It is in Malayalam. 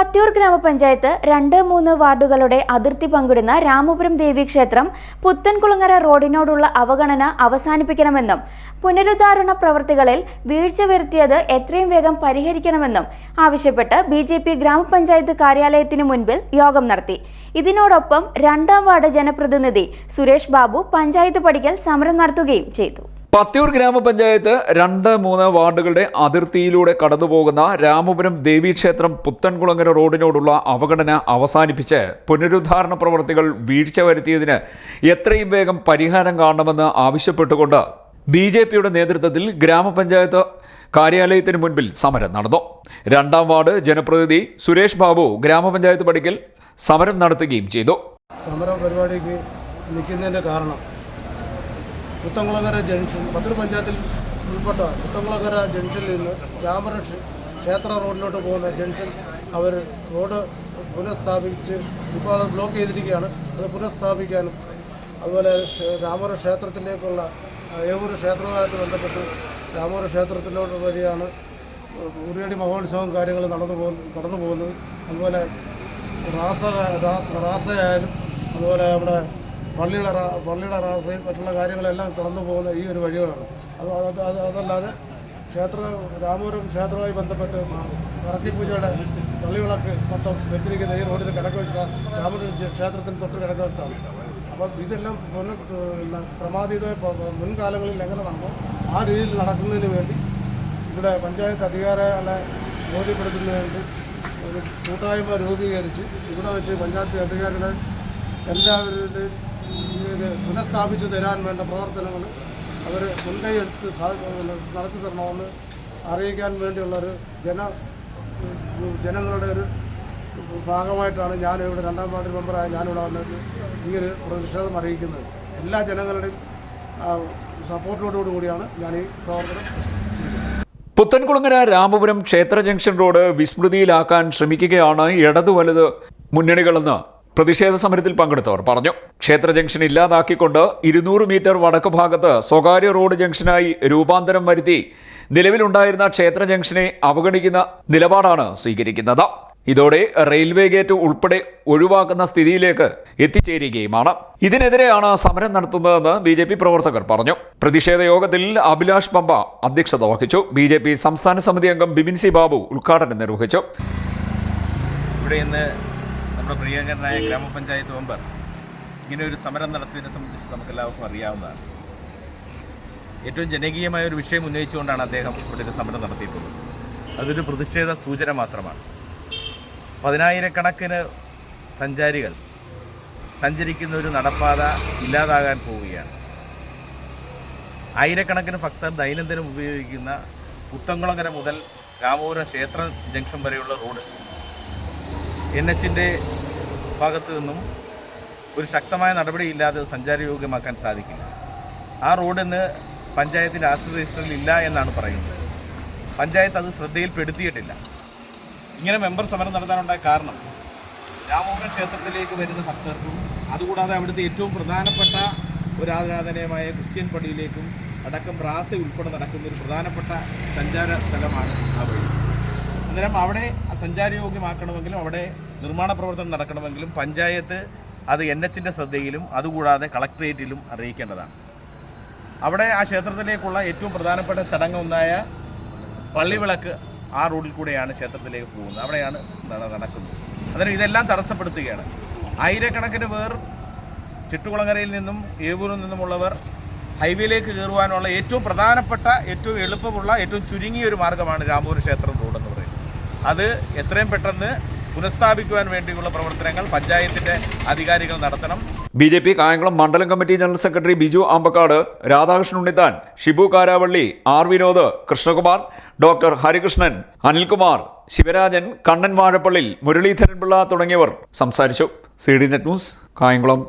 പത്തിയൂർ ഗ്രാമപഞ്ചായത്ത് രണ്ട് മൂന്ന് വാർഡുകളുടെ അതിർത്തി പങ്കിടുന്ന രാമപുരം ദേവീക്ഷേത്രം പുത്തൻകുളങ്ങര റോഡിനോടുള്ള അവഗണന അവസാനിപ്പിക്കണമെന്നും പുനരുദ്ധാരണ പ്രവൃത്തികളിൽ വീഴ്ച വരുത്തിയത് എത്രയും വേഗം പരിഹരിക്കണമെന്നും ആവശ്യപ്പെട്ട് ബി ജെ പി ഗ്രാമപഞ്ചായത്ത് കാര്യാലയത്തിന് മുൻപിൽ യോഗം നടത്തി. ഇതിനോടൊപ്പം രണ്ടാം വാർഡ് ജനപ്രതിനിധി സുരേഷ് ബാബു പഞ്ചായത്ത് പടിക്കൽ സമരം നടത്തുകയും ചെയ്തു. പത്തിയൂർ ഗ്രാമപഞ്ചായത്ത് രണ്ട് മൂന്ന് വാർഡുകളുടെ അതിർത്തിയിലൂടെ കടന്നുപോകുന്ന രാമപുരം ദേവീക്ഷേത്രം പുത്തൻകുളങ്ങര റോഡിനോടുള്ള അവഗണന അവസാനിപ്പിച്ച് പുനരുദ്ധാരണ പ്രവർത്തികൾ വീഴ്ച വരുത്തിയതിന് എത്രയും വേഗം പരിഹാരം കാണണമെന്ന് ആവശ്യപ്പെട്ടുകൊണ്ട് ബി ജെ പിയുടെ നേതൃത്വത്തിൽ ഗ്രാമപഞ്ചായത്ത് കാര്യാലയത്തിന് മുൻപിൽ സമരം നടന്നു. രണ്ടാം വാർഡ് ജനപ്രതിനിധി സുരേഷ് ബാബു ഗ്രാമപഞ്ചായത്ത് പടിക്കൽ സമരം നടത്തുകയും ചെയ്തു. സമര പരിപാടിക്ക് നിൽക്കുന്നതിന്റെ കാരണം പുത്തംകുളങ്ങര ജംഗ്ഷൻ പത്തൂർ പഞ്ചായത്തിൽ ഉൾപ്പെട്ട പുത്തംകുളങ്ങര ജംഗ്ഷനിൽ നിന്ന് രാമര ക്ഷേത്ര റോഡിലോട്ട് പോകുന്ന ജംഗ്ഷൻ അവർ റോഡ് പുനഃസ്ഥാപിച്ച് ഇപ്പോൾ അത് ബ്ലോക്ക് ചെയ്തിരിക്കുകയാണ്. അത് പുനഃസ്ഥാപിക്കാനും അതുപോലെ രാമര ക്ഷേത്രത്തിലേക്കുള്ള ഏവൂർ ക്ഷേത്രവുമായിട്ട് ബന്ധപ്പെട്ട് രാമൂർ ക്ഷേത്രത്തിലോട്ട് വഴിയാണ് ഉറിയടി മഹോത്സവം കാര്യങ്ങൾ നടന്നു പോകുന്നത് കടന്നു പോകുന്നത്. അതുപോലെ റാസ റാസയായാലും അതുപോലെ നമ്മുടെ പള്ളിയുടെ പള്ളിയുടെ റാസയും മറ്റുള്ള കാര്യങ്ങളെല്ലാം കടന്നു പോകുന്ന ഈ ഒരു വഴികളാണ്. അത് അത് അത് അതല്ലാതെ ക്ഷേത്ര രാമപുരം ക്ഷേത്രവുമായി ബന്ധപ്പെട്ട് ഇറക്കിപ്പൂജയുടെ പള്ളിവിളക്ക് മൊത്തം വെച്ചിരിക്കുന്ന ഈ റോഡിൽ കിഴക്കുവശ രാമപുരം ക്ഷേത്രത്തിന് തൊട്ട് കിഴക്കുവശത്താണ് അപ്പം ഇതെല്ലാം പുന പിന്നെ ക്രമാതീത പ- പ- മുൻകാലങ്ങളിൽ എങ്ങനെ നടന്നോ ആ രീതിയിൽ നടക്കുന്നതിന് വേണ്ടി ഇവിടെ പഞ്ചായത്ത് അധികാരികളെ ബോധ്യപ്പെടുത്തുന്നതിന് വേണ്ടി ഒരു കൂട്ടായ്മ രൂപീകരിച്ച് ഇവിടെ വെച്ച് പഞ്ചായത്ത് അധികാരികളെ എല്ലാവരുടെയും ഇത് പുനഃസ്ഥാപിച്ചു തരാൻ വേണ്ട പ്രവർത്തനങ്ങൾ അവർ മുൻകൈയെടുത്ത് നടത്തി തരണമെന്ന് അറിയിക്കാൻ വേണ്ടിയുള്ളൊരു ജന ജനങ്ങളുടെ ഒരു ഭാഗമായിട്ടാണ് ഞാനിവിടെ രണ്ടാം വാർഡ് മെമ്പറായ ഞാനിവിടെ വന്നിട്ട് ഒരു പ്രതിഷേധം അറിയിക്കുന്നത്. എല്ലാ ജനങ്ങളുടെയും സപ്പോർട്ടോടു കൂടിയാണ് ഞാൻ ഈ പ്രവർത്തനം പുത്തൻകുളങ്ങര രാമപുരം ക്ഷേത്ര ജംഗ്ഷൻ റോഡ് വിസ്മൃതിയിലാക്കാൻ ശ്രമിക്കുകയാണ് ഇടതു വലത് മുന്നണികളെന്ന് പ്രതിഷേധ സമരത്തിൽ പങ്കെടുത്തവർ പറഞ്ഞു. ക്ഷേത്ര ജംഗ്ഷൻ ഇല്ലാതാക്കിക്കൊണ്ട് ഇരുന്നൂറ് മീറ്റർ വടക്ക് ഭാഗത്ത് സ്വകാര്യ റോഡ് ജംഗ്ഷനായി രൂപാന്തരം വരുത്തി നിലവിലുണ്ടായിരുന്ന ക്ഷേത്ര ജംഗ്ഷനെ അവഗണിക്കുന്ന നിലപാടാണ് സ്വീകരിക്കുന്നത്. ഇതോടെ റെയിൽവേ ഗേറ്റ് ഉൾപ്പെടെ ഒഴിവാക്കുന്ന സ്ഥിതിയിലേക്ക് എത്തിച്ചേരുകയുമാണ്. ഇതിനെതിരെയാണ് സമരം നടത്തുന്നതെന്ന് ബി ജെ പി പ്രവർത്തകർ പറഞ്ഞു. പ്രതിഷേധ യോഗത്തിൽ അഭിലാഷ് പമ്പ അധ്യക്ഷത വഹിച്ചു. ബി ജെ പി സംസ്ഥാന സമിതി അംഗം ബിബിൻ സി ബാബു ഉദ്ഘാടനം നിർവഹിച്ചു. ഇവിടെ ഇന്ന് നമ്മുടെ പ്രിയങ്കരനായ ഗ്രാമപഞ്ചായത്ത് മെമ്പർ ഇങ്ങനെ ഒരു സമരം നടത്തിയതിനെ സംബന്ധിച്ച് നമുക്കെല്ലാവർക്കും അറിയാവുന്നതാണ്. ഏറ്റവും ജനകീയമായ ഒരു വിഷയം ഉന്നയിച്ചുകൊണ്ടാണ് അദ്ദേഹം ഇവിടെ ഒരു സമരം നടത്തിയിട്ടുള്ളത്. അതൊരു പ്രതിഷേധ സൂചന മാത്രമാണ്. പതിനായിരക്കണക്കിന് സഞ്ചാരികൾ സഞ്ചരിക്കുന്ന ഒരു നടപ്പാത ഇല്ലാതാകാൻ പോവുകയാണ്. ആയിരക്കണക്കിന് ഭക്തർ ദൈനംദിനം ഉപയോഗിക്കുന്ന പുത്തങ്കുളങ്ങര മുതൽ രാമപുരം ക്ഷേത്ര ജംഗ്ഷൻ വരെയുള്ള റോഡ് എൻ എച്ചിന്റെ ഭാഗത്തു നിന്നും ഒരു ശക്തമായ നടപടിയില്ലാതെ സഞ്ചാരയോഗ്യമാക്കാൻ സാധിക്കില്ല. ആ റോഡിന് പഞ്ചായത്തിന്റെ ആശ്രിത രജിസ്റ്ററിൽ ഇല്ല എന്നാണ് പറയുന്നത്. പഞ്ചായത്ത് അത് ശ്രദ്ധയിൽപ്പെടുത്തിയിട്ടില്ല. ഇങ്ങനെ മെമ്പർ സമരം നടത്താനുണ്ടായ കാരണം രാമോഹൻ ക്ഷേത്രത്തിലേക്ക് വരുന്ന ഭക്തർക്കും അതുകൂടാതെ അവിടുത്തെ ഏറ്റവും പ്രധാനപ്പെട്ട ഒരു ആരാധനീയമായ ക്രിസ്ത്യൻ പള്ളിയിലേക്കും അടക്കം റാസ ഉൾപ്പെടെ നടക്കുന്ന ഒരു പ്രധാനപ്പെട്ട സഞ്ചാര സ്ഥലമാണ് ആ വഴി. അന്നേരം അവിടെ സഞ്ചാരയോഗ്യമാക്കണമെങ്കിലും അവിടെ നിർമ്മാണ പ്രവർത്തനം നടക്കണമെങ്കിലും പഞ്ചായത്ത് അത് എൻ എച്ചിന്റെ ശ്രദ്ധയിലും അതുകൂടാതെ കളക്ട്രേറ്റിലും അറിയിക്കേണ്ടതാണ്. അവിടെ ആ ക്ഷേത്രത്തിലേക്കുള്ള ഏറ്റവും പ്രധാനപ്പെട്ട ചടങ്ങ് ഒന്നായ പള്ളിവിളക്ക് ആ റോഡിൽ കൂടെയാണ് ക്ഷേത്രത്തിലേക്ക് പോകുന്നത്. അവിടെയാണ് നടക്കുന്നത്. അന്നേരം ഇതെല്ലാം തടസ്സപ്പെടുത്തുകയാണ്. ആയിരക്കണക്കിന് പേർ ചിട്ടുകുളങ്ങരയിൽ നിന്നും ഏവൂരിൽ നിന്നുമുള്ളവർ ഹൈവേയിലേക്ക് കയറുവാനുള്ള ഏറ്റവും പ്രധാനപ്പെട്ട ഏറ്റവും എളുപ്പമുള്ള ഏറ്റവും ചുരുങ്ങിയ ഒരു മാർഗമാണ് രാമൂർ ക്ഷേത്രം അത് എത്രയും പെട്ടെന്ന് പുനഃസ്ഥാപിക്കുവാൻ വേണ്ടിയുള്ള പ്രവർത്തനങ്ങൾ പഞ്ചായത്തിന്റെ അധികാരികൾ നടത്തണം. ബി ജെ പി കായംകുളം മണ്ഡലം committee general secretary Biju Ambakkad Radhakrishnan Unnithan Shibu Karavalli R Vinod Krishnakumar doctor Harikrishnan Anilkumar Sivarajan Kannan Vazhappallil Muraleedharanpillai തുടങ്ങിയവർ സംസാരിച്ചു. C D net news Kayamkulam.